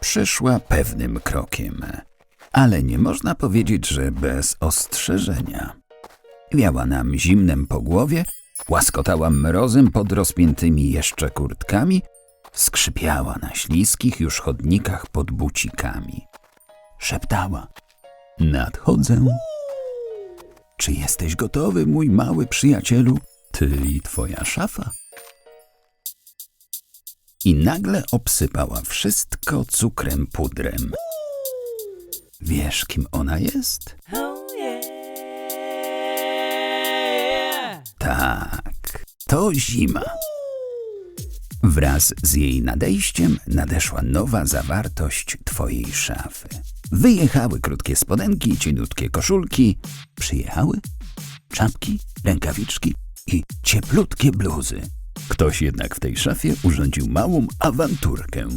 przyszła pewnym krokiem. Ale nie można powiedzieć, że bez ostrzeżenia. Wiała nam zimnem po głowie, łaskotała mrozem pod rozpiętymi jeszcze kurtkami, skrzypiała na śliskich już chodnikach pod bucikami. Szeptała: Nadchodzę. Czy jesteś gotowy, mój mały przyjacielu? Ty i twoja szafa. I nagle obsypała wszystko cukrem pudrem. Wiesz, kim ona jest? Tak, to zima. Wraz z jej nadejściem nadeszła nowa zawartość twojej szafy. Wyjechały krótkie spodenki cieniutkie koszulki. Przyjechały czapki, rękawiczki i cieplutkie bluzy. Ktoś jednak w tej szafie urządził małą awanturkę.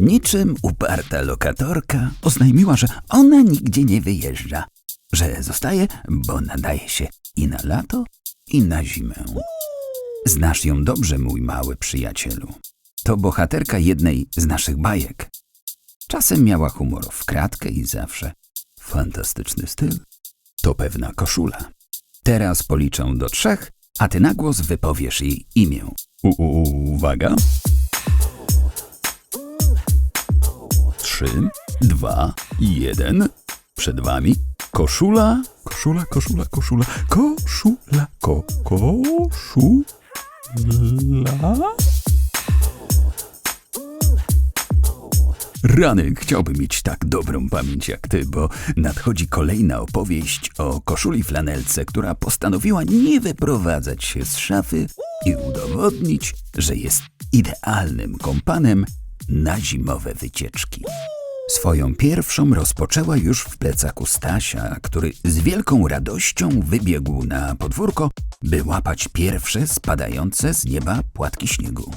Niczym uparta lokatorka oznajmiła, że ona nigdzie nie wyjeżdża, że zostaje, bo nadaje się i na lato, i na zimę. Znasz ją dobrze, mój mały przyjacielu. To bohaterka jednej z naszych bajek. Czasem miała humor w kratkę i zawsze fantastyczny styl. To pewna koszula. Teraz policzę do trzech, a ty na głos wypowiesz jej imię. U, u, uwaga. Trzy, dwa, jeden. Przed wami koszula, koszula, koszula, koszula, koszula, ko, koszula. Rany, chciałbym mieć tak dobrą pamięć jak ty, bo nadchodzi kolejna opowieść o koszuli flanelce, która postanowiła nie wyprowadzać się z szafy i udowodnić, że jest idealnym kompanem na zimowe wycieczki. Swoją pierwszą rozpoczęła już w plecaku Stasia, który z wielką radością wybiegł na podwórko, by łapać pierwsze spadające z nieba płatki śniegu.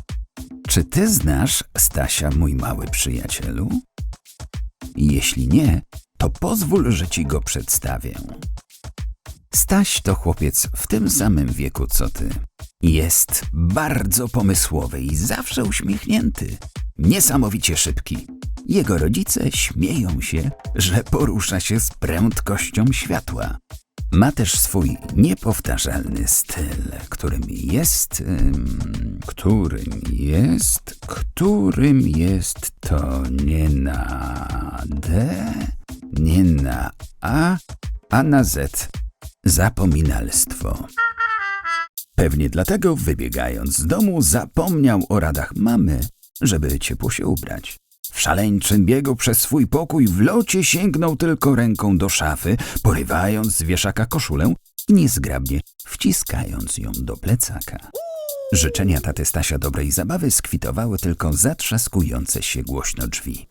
Czy ty znasz Stasia, mój mały przyjacielu? Jeśli nie, to pozwól, że ci go przedstawię. Staś to chłopiec w tym samym wieku co ty. Jest bardzo pomysłowy i zawsze uśmiechnięty. Niesamowicie szybki. Jego rodzice śmieją się, że porusza się z prędkością światła. Ma też swój niepowtarzalny styl, którym jest. ym, którym jest. którym jest to nie na D, nie na A, a na Z. Zapominalstwo. Pewnie dlatego, wybiegając z domu, zapomniał o radach mamy, żeby ciepło się ubrać. W szaleńczym biegu przez swój pokój w locie sięgnął tylko ręką do szafy, porywając z wieszaka koszulę i niezgrabnie wciskając ją do plecaka. Życzenia taty Stasia dobrej zabawy skwitowały tylko zatrzaskujące się głośno drzwi.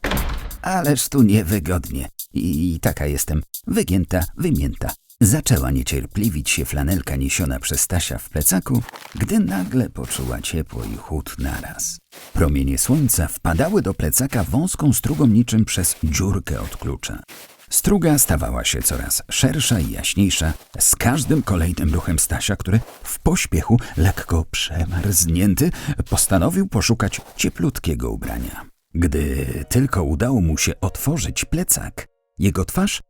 Ależ tu niewygodnie. I taka jestem, wygięta, wymięta. Zaczęła niecierpliwić się flanelka niesiona przez Stasia w plecaku, gdy nagle poczuła ciepło i chłód naraz. Promienie słońca wpadały do plecaka wąską strugą niczym przez dziurkę od klucza. Struga stawała się coraz szersza i jaśniejsza z każdym kolejnym ruchem Stasia, który w pośpiechu, lekko przemarznięty, postanowił poszukać cieplutkiego ubrania. Gdy tylko udało mu się otworzyć plecak, jego twarz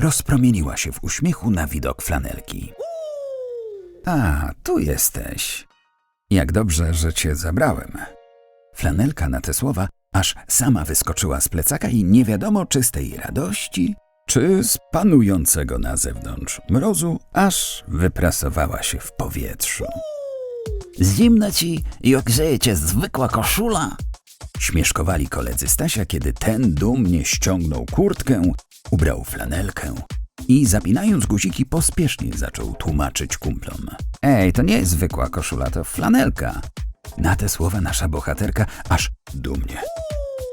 rozpromieniła się w uśmiechu na widok flanelki. A, tu jesteś. Jak dobrze, że cię zabrałem. Flanelka na te słowa aż sama wyskoczyła z plecaka i nie wiadomo czy z tej radości, czy z panującego na zewnątrz mrozu, aż wyprasowała się w powietrzu. Zimno ci i ogrzeje cię zwykła koszula? Śmieszkowali koledzy Stasia, kiedy ten dumnie ściągnął kurtkę, ubrał flanelkę i zapinając guziki pospiesznie zaczął tłumaczyć kumplom. Ej, to nie jest zwykła koszula, to flanelka. Na te słowa nasza bohaterka aż dumnie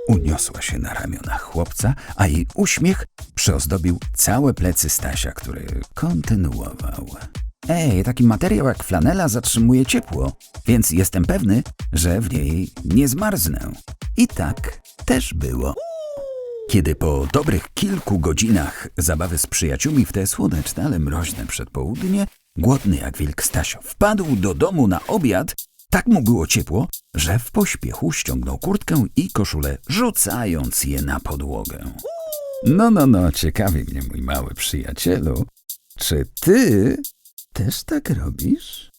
uniosła się na ramionach chłopca, a jej uśmiech przyozdobił całe plecy Stasia, który kontynuował. Ej, taki materiał jak flanela zatrzymuje ciepło, więc jestem pewny, że w niej nie zmarznę. I tak też było. Kiedy po dobrych kilku godzinach zabawy z przyjaciółmi w te słoneczne, ale mroźne przedpołudnie, głodny jak wilk Stasio wpadł do domu na obiad, Tak mu było ciepło, że w pośpiechu ściągnął kurtkę i koszulę, rzucając je na podłogę. No, no, no, ciekawi mnie, mój mały przyjacielu. Czy ty też tak robisz?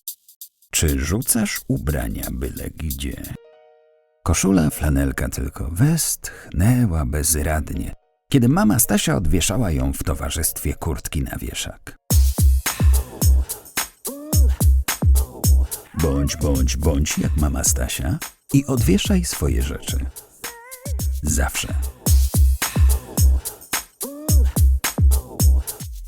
Czy rzucasz ubrania byle gdzie? Koszula flanelka tylko westchnęła bezradnie, kiedy mama Stasia odwieszała ją w towarzystwie kurtki na wieszak. Bądź, bądź, bądź jak mama Stasia i odwieszaj swoje rzeczy. Zawsze.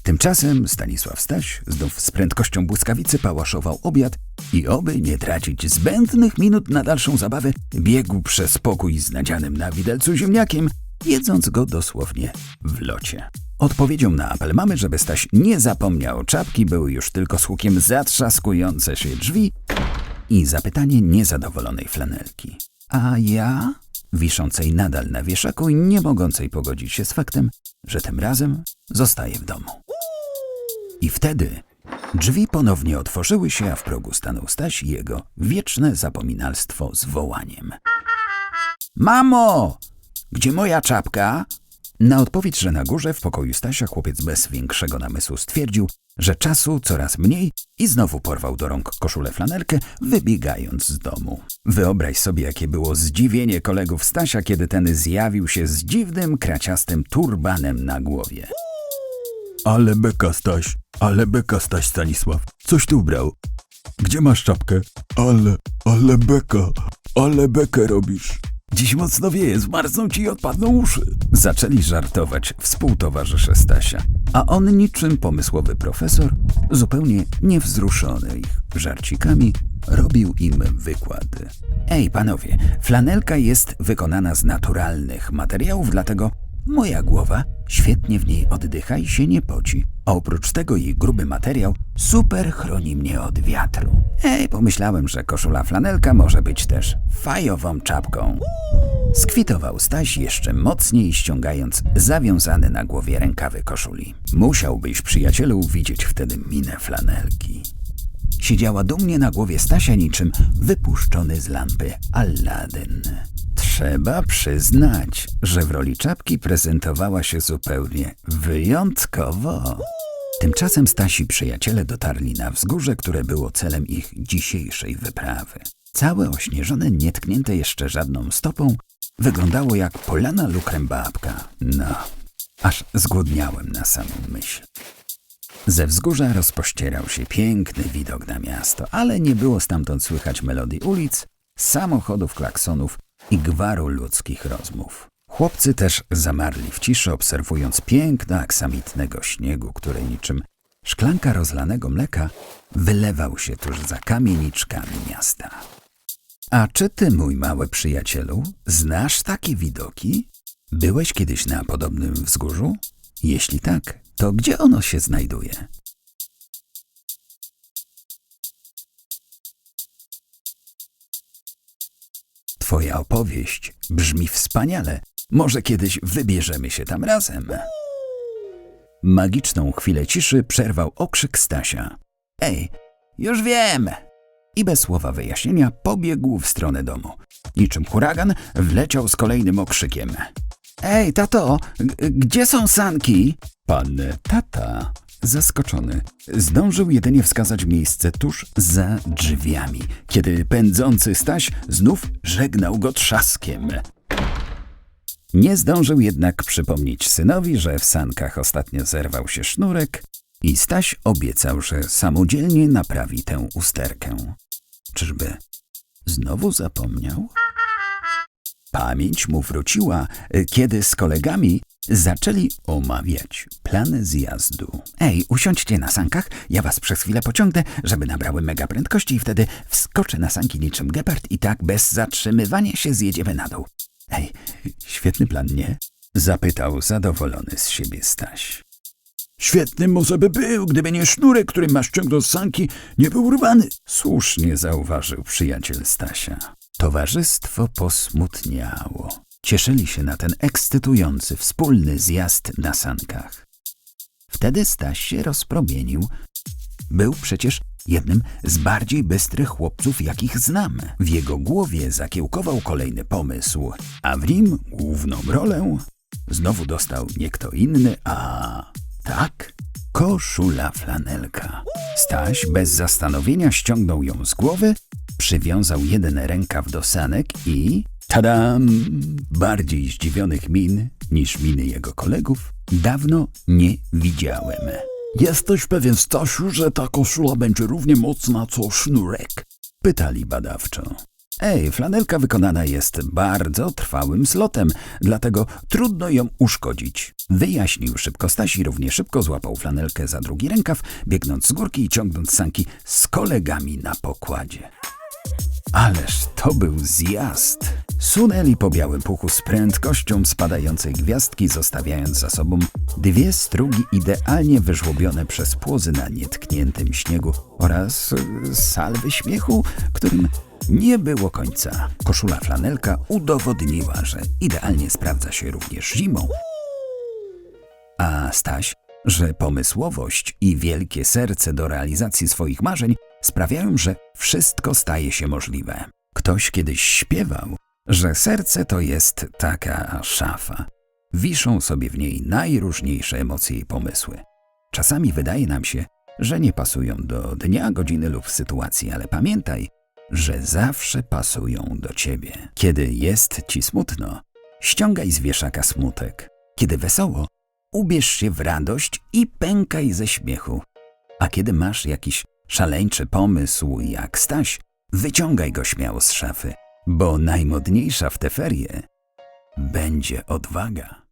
Tymczasem Stanisław Staś znów z prędkością błyskawicy pałaszował obiad i oby nie tracić zbędnych minut na dalszą zabawę, biegł przez pokój z nadzianym na widelcu ziemniakiem, jedząc go dosłownie w locie. Odpowiedzią na apel mamy, żeby Staś nie zapomniał czapki, były już tylko z hukiem zatrzaskujące się drzwi i zapytanie niezadowolonej flanelki. A ja? Wiszącej nadal na wieszaku i nie mogącej pogodzić się z faktem, że tym razem zostaje w domu. I wtedy drzwi ponownie otworzyły się, a w progu stanął Staś i jego wieczne zapominalstwo z wołaniem. Mamo! Gdzie moja czapka? Na odpowiedź, że na górze w pokoju Stasia chłopiec bez większego namysłu stwierdził, że czasu coraz mniej i znowu porwał do rąk koszulę flanelkę, wybiegając z domu. Wyobraź sobie, jakie było zdziwienie kolegów Stasia, kiedy ten zjawił się z dziwnym, kraciastym turbanem na głowie. Ale beka, Staś, ale beka, Staś Stanisław. Coś tu ubrał. Gdzie masz czapkę? Ale, ale beka, ale bekę robisz. Dziś mocno wieje, zmarzną ci i odpadną uszy. Zaczęli żartować współtowarzysze Stasia, a on niczym pomysłowy profesor, zupełnie niewzruszony ich żarcikami, robił im wykłady. Ej, panowie, flanelka jest wykonana z naturalnych materiałów, dlatego moja głowa świetnie w niej oddycha i się nie poci. A oprócz tego jej gruby materiał super chroni mnie od wiatru. Ej, pomyślałem, że koszula flanelka może być też fajową czapką. Skwitował Staś jeszcze mocniej, ściągając zawiązane na głowie rękawy koszuli. Musiałbyś, przyjacielu, widzieć wtedy minę flanelki. Siedziała dumnie na głowie Stasia niczym wypuszczony z lampy Aladdin. Trzeba przyznać, że w roli czapki prezentowała się zupełnie wyjątkowo. Tymczasem Stasi przyjaciele dotarli na wzgórze, które było celem ich dzisiejszej wyprawy. Całe ośnieżone, nietknięte jeszcze żadną stopą, wyglądało jak polana lukrem babka. No, aż zgłodniałem na samą myśl. Ze wzgórza rozpościerał się piękny widok na miasto, ale nie było stamtąd słychać melodii ulic, samochodów, klaksonów i gwaru ludzkich rozmów. Chłopcy też zamarli w ciszy, obserwując piękno aksamitnego śniegu, który niczym szklanka rozlanego mleka wylewał się tuż za kamieniczkami miasta. A czy ty, mój mały przyjacielu, znasz takie widoki? Byłeś kiedyś na podobnym wzgórzu? Jeśli tak, to gdzie ono się znajduje? Twoja opowieść brzmi wspaniale. Może kiedyś wybierzemy się tam razem. Magiczną chwilę ciszy przerwał okrzyk Stasia. Ej, już wiem! I bez słowa wyjaśnienia pobiegł w stronę domu. Niczym huragan wleciał z kolejnym okrzykiem. Ej, tato, gdzie są sanki? Pan tata, zaskoczony, zdążył jedynie wskazać miejsce tuż za drzwiami, kiedy pędzący Staś znów żegnał go trzaskiem. Nie zdążył jednak przypomnieć synowi, że w sankach ostatnio zerwał się sznurek i Staś obiecał, że samodzielnie naprawi tę usterkę. Czyżby znowu zapomniał? Pamięć mu wróciła, y, kiedy z kolegami zaczęli omawiać plan zjazdu. Ej, usiądźcie na sankach, ja was przez chwilę pociągnę, żeby nabrały mega prędkości i wtedy wskoczę na sanki niczym gepard i tak bez zatrzymywania się zjedziemy na dół. Ej, świetny plan, nie? Zapytał zadowolony z siebie Staś. Świetny może by był, gdyby nie sznurek, którym masz ciągnąć sanki, nie był urwany. Słusznie zauważył przyjaciel Stasia. Towarzystwo posmutniało. Cieszyli się na ten ekscytujący wspólny zjazd na sankach. Wtedy Staś się rozpromienił. Był przecież jednym z bardziej bystrych chłopców, jakich znam. W jego głowie zakiełkował kolejny pomysł, a w nim główną rolę znowu dostał nie kto inny, a tak, koszula flanelka. Staś bez zastanowienia ściągnął ją z głowy, przywiązał jeden rękaw do sanek i tadam! Bardziej zdziwionych min niż miny jego kolegów dawno nie widziałem. Jesteś pewien, Stasiu, że ta koszula będzie równie mocna co sznurek? Pytali badawczo. Ej, flanelka wykonana jest bardzo trwałym slotem, dlatego trudno ją uszkodzić. Wyjaśnił szybko Stasi, równie szybko złapał flanelkę za drugi rękaw, biegnąc z górki i ciągnąc sanki z kolegami na pokładzie. Ależ to był zjazd! Sunęli po białym puchu z prędkością spadającej gwiazdki, zostawiając za sobą dwie strugi idealnie wyżłobione przez płozy na nietkniętym śniegu oraz e, salwy śmiechu, którym nie było końca. Koszula flanelka udowodniła, że idealnie sprawdza się również zimą, a Staś, że pomysłowość i wielkie serce do realizacji swoich marzeń sprawiają, że wszystko staje się możliwe. Ktoś kiedyś śpiewał, że serce to jest taka szafa. Wiszą sobie w niej najróżniejsze emocje i pomysły. Czasami wydaje nam się, że nie pasują do dnia, godziny lub sytuacji, ale pamiętaj, że zawsze pasują do ciebie. Kiedy jest ci smutno, ściągaj z wieszaka smutek. Kiedy wesoło, ubierz się w radość i pękaj ze śmiechu. A kiedy masz jakiś szaleńczy pomysł jak Staś, wyciągaj go śmiało z szafy, bo najmodniejsza w te ferie będzie odwaga.